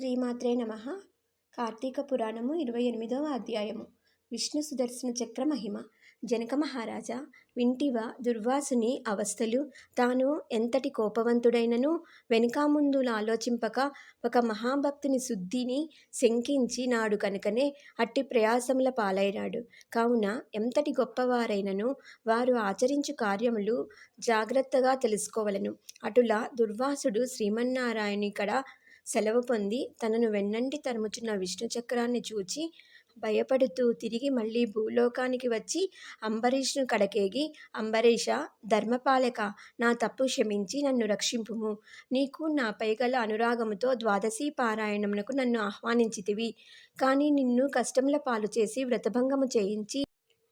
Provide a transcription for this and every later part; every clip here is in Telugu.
శ్రీమాత్రే నమ. కార్తీక పురాణము ఇరవై ఎనిమిదవ అధ్యాయము. విష్ణు సుదర్శన చక్ర మహిమ. జనక మహారాజా వింటివా దుర్వాసుని అవస్థలు తాను ఎంతటి కోపవంతుడైనను వెనుక ముందు ఆలోచింపక ఒక మహాభక్తుని శుద్ధిని శంకించి నాడు కనుకనే అట్టి ప్రయాసముల పాలైనాడు. కావున ఎంతటి గొప్పవారైనను వారు ఆచరించు కార్యములు జాగ్రత్తగా తెలుసుకోవలను. అటులా దుర్వాసుడు శ్రీమన్నారాయణి సెలవు పొంది తనను వెన్నంటి తరుముచున్న విష్ణు చక్రాన్ని చూచి భయపడుతూ తిరిగి మళ్ళీ భూలోకానికి వచ్చి అంబరీష్ను కడకేగి అంబరీష ధర్మపాలక నా తప్పు క్షమించి నన్ను రక్షింపుము. నీకు నాపై గల అనురాగముతో ద్వాదశి పారాయణమునకు నన్ను ఆహ్వానించితివి. కానీ నిన్ను కష్టముల పాలు చేసి వ్రతభంగము చేయించి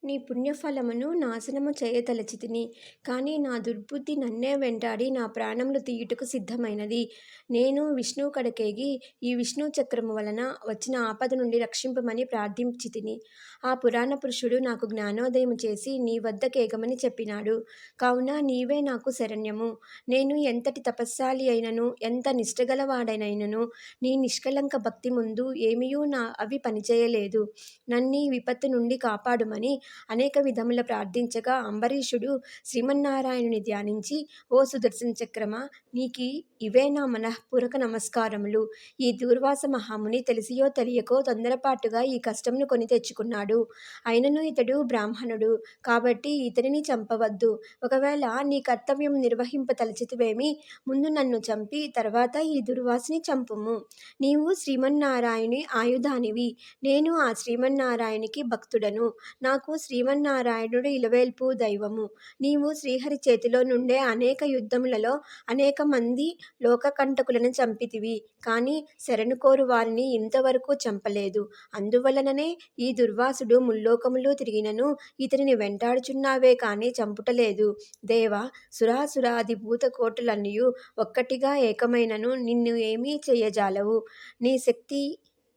నీ పుణ్యఫలమును నాశనము చేయతలచితిని కానీ నా దుర్బుద్ధి నన్నే వెంటాడి నా ప్రాణములు తీయుటకు సిద్ధమైనది. నేను విష్ణువు కడకేగి ఈ విష్ణు చక్రము వలన వచ్చిన ఆపద నుండి రక్షింపమని ప్రార్థించి తిని ఆ పురాణ పురుషుడు నాకు జ్ఞానోదయం చేసి నీ వద్దకేగమని చెప్పినాడు. కావున నీవే నాకు శరణ్యము. నేను ఎంతటి తపస్శాలి అయినను ఎంత నిష్టగలవాడైనను నీ నిష్కలంక భక్తి ముందు ఏమీయూ నా అవి పనిచేయలేదు. నన్ను విపత్తు నుండి కాపాడుమని అనేక విధముల ప్రార్థించగా అంబరీషుడు శ్రీమన్నారాయణుని ధ్యానించి ఓ సుదర్శన చక్రమ నీకి ఇవే నా మనఃపూర్వక నమస్కారములు. ఈ దూర్వాస మహాముని తెలిసియో తెలియకో తొందరపాటుగా ఈ కష్టమును కొని తెచ్చుకున్నాడు. అయినను ఇతడు బ్రాహ్మణుడు కాబట్టి ఇతనిని చంపవద్దు. ఒకవేళ నీ కర్తవ్యం నిర్వహింప తలచితివేమి ముందు నన్ను చంపి తర్వాత ఈ దుర్వాసిని చంపుము. నీవు శ్రీమన్నారాయణి ఆయుధానివి. నేను ఆ శ్రీమన్నారాయణికి భక్తుడను. నాకు శ్రీమన్నారాయణుడు ఇలవేల్పు దైవము. నీవు శ్రీహరి చేతిలో నుండే అనేక యుద్ధములలో అనేక మంది లోకకంటకులను చంపితివి. కానీ శరణుకోరు వారిని ఇంతవరకు చంపలేదు. అందువలననే ఈ దుర్వాసుడు ముల్లోకములు తిరిగినను ఇతనిని వెంటాడుచున్నావే కానీ చంపుటలేదు. దేవ సురాసురాది భూతకోటులన్నయు ఒక్కటిగా ఏకమైనను నిన్ను ఏమీ చెయ్యజాలవు నీ శక్తి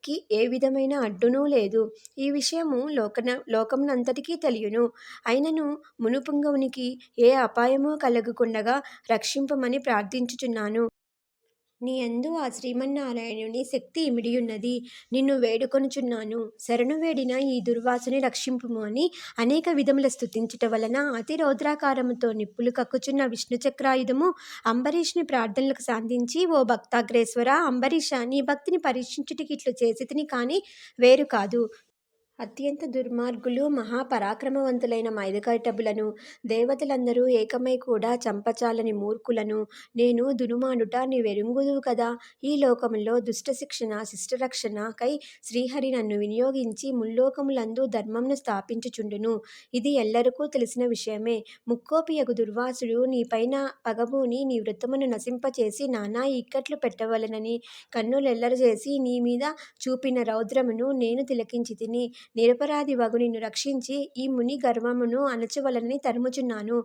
కి ఏ విధమైన అడ్డునూ లేదు. ఈ విషయము లోకన లోకమునంతటికీ తెలియను. అయినను మునుపుంగవునికి ఏ అపాయమూ కలగకుండగా రక్షింపమని ప్రార్థించుచున్నాను. నీ యందు ఆ శ్రీమన్నారాయణుని శక్తి ఇమిడియున్నది. నిన్ను వేడుకొనుచున్నాను. శరణు వేడిన ఈ దుర్వాసుని రక్షింపుము అని అనేక విధముల స్థుతించట వలన అతి రౌద్రాకారముతో నిప్పులు కక్కుచున్న విష్ణు చక్రాయుధము అంబరీష్ని ప్రార్థనలకు సాధించి ఓ భక్తాగ్రేశ్వర అంబరీష నీ భక్తిని పరీక్షించుటికి ఇట్లు చేసితిని కానీ వేరు కాదు. అత్యంత దుర్మార్గులు మహాపరాక్రమవంతులైన మైదకటబులను దేవతలందరూ ఏకమై కూడా చంపచాలని మూర్ఖులను. నేను దునుమానుట నీవెరుంగుదువు కదా. ఈ లోకములో దుష్ట శిక్షణ శిష్టరక్షణ కై శ్రీహరి నన్ను వినియోగించి ముల్లోకములందు ధర్మంను స్థాపించుచుండును. ఇది ఎల్లరికూ తెలిసిన విషయమే. ముక్కోపియగు దుర్వాసుడు నీపైన పగబూని నీ వృత్తమును నశింపచేసి నానా ఇక్కట్లు పెట్టవలనని కన్నులెల్లరజేసి నీ మీద చూపిన రౌద్రమును నేను తిలకించి తిని నిరపరాధి వగు నిన్ను రక్షించి ఈ ముని గర్వమును అణచవలనని తరుముచున్నాను.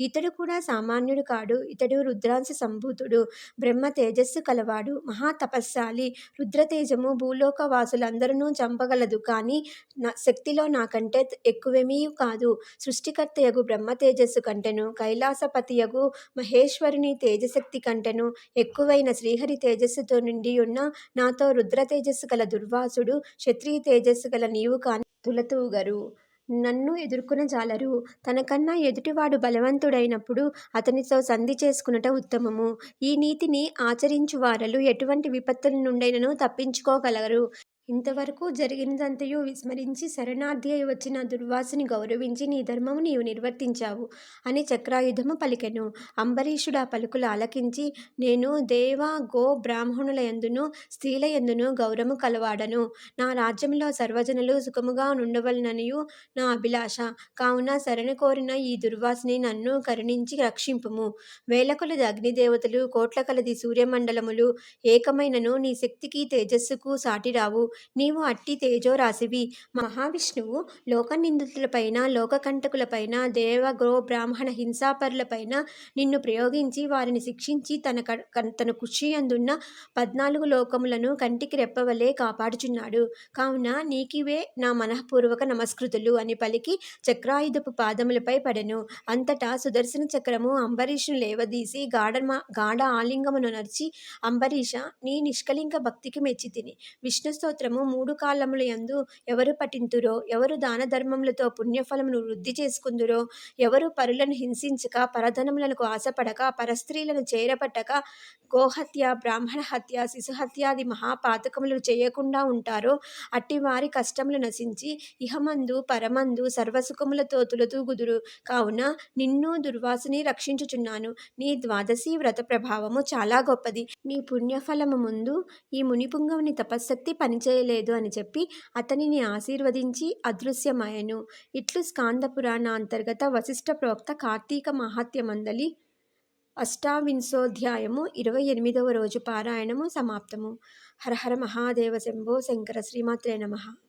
ఇతడు కూడా సామాన్యుడు కాడు ఇతడు రుద్రాంశ సంభూతుడు బ్రహ్మ తేజస్సు కలవాడు మహా తపస్శాలి. రుద్రతేజము భూలోక వాసులందరూ చంపగలదు కానీ నా శక్తిలో నాకంటే ఎక్కువేమీ కాదు. సృష్టికర్తయగు బ్రహ్మ తేజస్సు కంటెను కైలాసపతియగు మహేశ్వరుని తేజశక్తి కంటెను ఎక్కువైన శ్రీహరి తేజస్సుతో నిండి ఉన్న నాతో రుద్ర తేజస్సు గల దుర్వాసుడు క్షత్రియ తేజస్సు గల నీవు తులతూగరు నన్ను ఎదుర్కొన జాలరు. తనకన్నా ఎదుటివాడు బలవంతుడైనప్పుడు అతనితో సంధి చేసుకునుట ఉత్తమము. ఈ నీతిని ఆచరించు వారలు ఎటువంటి విపత్తుల నుండైనను తప్పించుకోగలరు. ఇంతవరకు జరిగినదంతయు విస్మరించి శరణార్థి అయి వచ్చిన దుర్వాసుని గౌరవించి నీ ధర్మము నీవు నిర్వర్తించావు అని చక్రాయుధము పలికెను. అంబరీషుడు ఆ పలుకులు ఆలకించి నేను దేవ గో బ్రాహ్మణుల ఎందును స్త్రీల ఎందును గౌరవము కలవాడను. నా రాజ్యంలో సర్వజనులు సుఖముగా నుండవలననియు నా అభిలాష. కావున శరణు కోరిన ఈ దుర్వాసిని నన్ను కరుణించి రక్షింపుము. వేలకొలది అగ్నిదేవతలు కోట్ల కలది సూర్యమండలములు ఏకమైనను నీ శక్తికి తేజస్సుకు సాటిరావు. నీవు అట్టి తేజోరాశివి. మహావిష్ణువు లోకనిందితులపైన లోకకంటకులపైన దేవ గో బ్రాహ్మణ హింసాపరులపైన నిన్ను ప్రయోగించి వారిని శిక్షించి తన క- తన కుషి అందున్న పద్నాలుగు లోకములను కంటికి రెప్పవలే కాపాడుచున్నాడు. కావున నీకివే నా మనఃపూర్వక నమస్కృతులు అని పలికి చక్రాయుధపు పాదములపై పడెను. అంతటా సుదర్శన చక్రము అంబరీషును లేవదీసి గాఢమా గాఢ ఆలింగమును నరిచి అంబరీష నీ నిష్కలింక భక్తికి మెచ్చి తిని విష్ణు స్తోత్రము మూడు కాలముల యందు ఎవరు పఠింతురో ఎవరు దాన ధర్మములతో పుణ్యఫలమును వృద్ధి చేసుకుందురో ఎవరు పరులను హింసించక పరధనములకు ఆశపడక పరస్త్రీలను చేరపట్టక గోహత్య బ్రాహ్మణ హత్య శిశుహత్యాది మహాపాతకములు చేయకుండా ఉంటారో అట్టి వారి కష్టములు నశించి ఇహమందు పరమందు సర్వసుఖములతో తులతూగుదురు కావున నిన్ను దుర్వాసుని రక్షించుచున్నాను. నీ ద్వాదశి వ్రత ప్రభావము చాలా గొప్పది. నీ పుణ్యఫలము ముందు ఈ మునిపుంగవుని తపశ్శక్తి లేదు అని చెప్పి అతనిని ఆశీర్వదించి అదృశ్యమయను. ఇట్లు స్కాంద పురాణ అంతర్గత వశిష్ఠ ప్రోక్త కార్తీక మహాత్యమందలి అష్టావింశోధ్యాయము ఇరవై ఎనిమిదవ రోజు పారాయణము సమాప్తము. హరహర మహాదేవ శంభో శంకర శ్రీమాత్రే నమః.